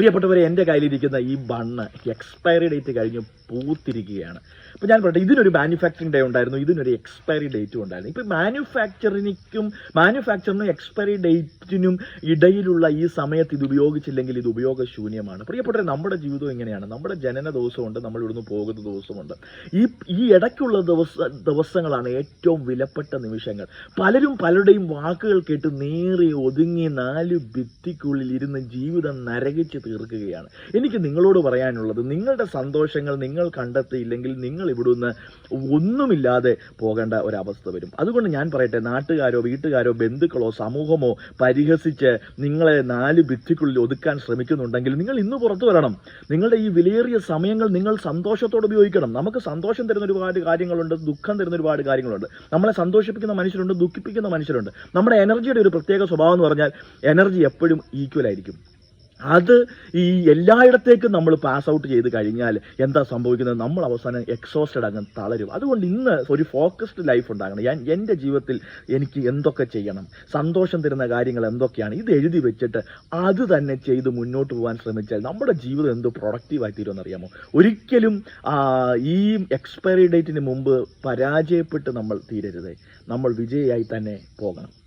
പ്രിയപ്പെട്ടവരെ എന്റെ കയ്യിലിരിക്കുന്ന ഈ ബണ്ണ് എക്സ്പയറി ഡേറ്റ് കഴിഞ്ഞ് പൂത്തിരിക്കുകയാണ്. അപ്പോൾ ഞാൻ പറയട്ടെ ഇതിനൊരു മാനുഫാക്ചറിംഗ് ഡേ ഉണ്ടായിരുന്നു ഇതിനൊരു എക്സ്പയറി ഡേറ്റും ഉണ്ടായിരുന്നു. ഇപ്പോൾ മാനുഫാക്ചറിനും മാനുഫാക്ചറിനും എക്സ്പയറി ഡേറ്റിനും ഇടയിലുള്ള ഈ സമയത്ത് ഇത് ഉപയോഗിച്ചില്ലെങ്കിൽ ഇത് ഉപയോഗശൂന്യമാണ്. പ്രിയപ്പെട്ടവരെ നമ്മുടെ ജീവിതം ഇങ്ങനെയാണ്. നമ്മുടെ ജനന ദിവസമുണ്ട് നമ്മൾ ഇവിടുന്ന് പോകുന്ന ദിവസമുണ്ട്. ഈ ഈ ഇടയ്ക്കുള്ള ദിവസ ദിവസങ്ങളാണ് ഏറ്റവും വിലപ്പെട്ട നിമിഷങ്ങൾ. പലരും പലരുടെയും വാക്കുകൾ കേട്ട് നേറി ഒതുങ്ങി നാല് ഭിത്തിക്കുള്ളിൽ ഇരുന്ന് ജീവിതം നരകിച്ച് തീർക്കുകയാണ്. എനിക്ക് നിങ്ങളോട് പറയാനുള്ളത് നിങ്ങളുടെ സന്തോഷങ്ങൾ നിങ്ങൾ കണ്ടെത്തിയില്ലെങ്കിൽ നിങ്ങൾ ഇവിടുന്ന് ഒന്നുമില്ലാതെ പോകേണ്ട ഒരവസ്ഥ വരും. അതുകൊണ്ട് ഞാൻ പറയട്ടെ നാട്ടുകാരോ വീട്ടുകാരോ ബന്ധുക്കളോ സമൂഹമോ പരിഹസിച്ച് നിങ്ങളെ നാല് ഭിത്തിക്കുള്ളിൽ ഒതുക്കാൻ ശ്രമിക്കുന്നുണ്ടെങ്കിൽ നിങ്ങൾ ഇന്ന് പുറത്തു വരണം. നിങ്ങളുടെ ഈ വിലയേറിയ സമയങ്ങൾ നിങ്ങൾ സന്തോഷത്തോടെ ഉപയോഗിക്കണം. നമുക്ക് സന്തോഷം തരുന്ന ഒരുപാട് കാര്യങ്ങളുണ്ട് ദുഃഖം തരുന്ന ഒരുപാട് കാര്യങ്ങളുണ്ട്. നമ്മളെ സന്തോഷിപ്പിക്കുന്ന മനുഷ്യരുണ്ട് ദുഃഖിപ്പിക്കുന്ന മനുഷ്യരുണ്ട്. നമ്മുടെ എനർജിയുടെ ഒരു പ്രത്യേക സ്വഭാവം എന്ന് പറഞ്ഞാൽ എനർജി എപ്പോഴും ഈക്വൽ ആയിരിക്കും. അത് ഈ എല്ലായിടത്തേക്കും നമ്മൾ പാസ് ഔട്ട് ചെയ്ത് കഴിഞ്ഞാൽ എന്താ സംഭവിക്കുന്നത്? നമ്മൾ അവസാനം എക്സോസ്റ്റഡ് അങ്ങ് തളരും. അതുകൊണ്ട് ഇന്ന് ഒരു ഫോക്കസ്ഡ് ലൈഫ് ഉണ്ടാകണം. ഞാൻ എന്റെ ജീവിതത്തിൽ എനിക്ക് എന്തൊക്കെ ചെയ്യണം? സന്തോഷം തരുന്ന കാര്യങ്ങൾ എന്തൊക്കെയാണ്? ഇത് എഴുതി വെച്ചിട്ട് അത് തന്നെ ചെയ്ത് മുന്നോട്ട് പോകാൻ ശ്രമിച്ചാൽ നമ്മുടെ ജീവിതം എന്ത് പ്രൊഡക്റ്റീവായി തീരുമെന്ന് അറിയാമോ? ഒരിക്കലും ഈ എക്സ്പയറി ഡേറ്റിന് മുമ്പ് പരാജയപ്പെട്ട് നമ്മൾ തീരരുത്. നമ്മൾ വിജയിയായി തന്നെ പോകണം.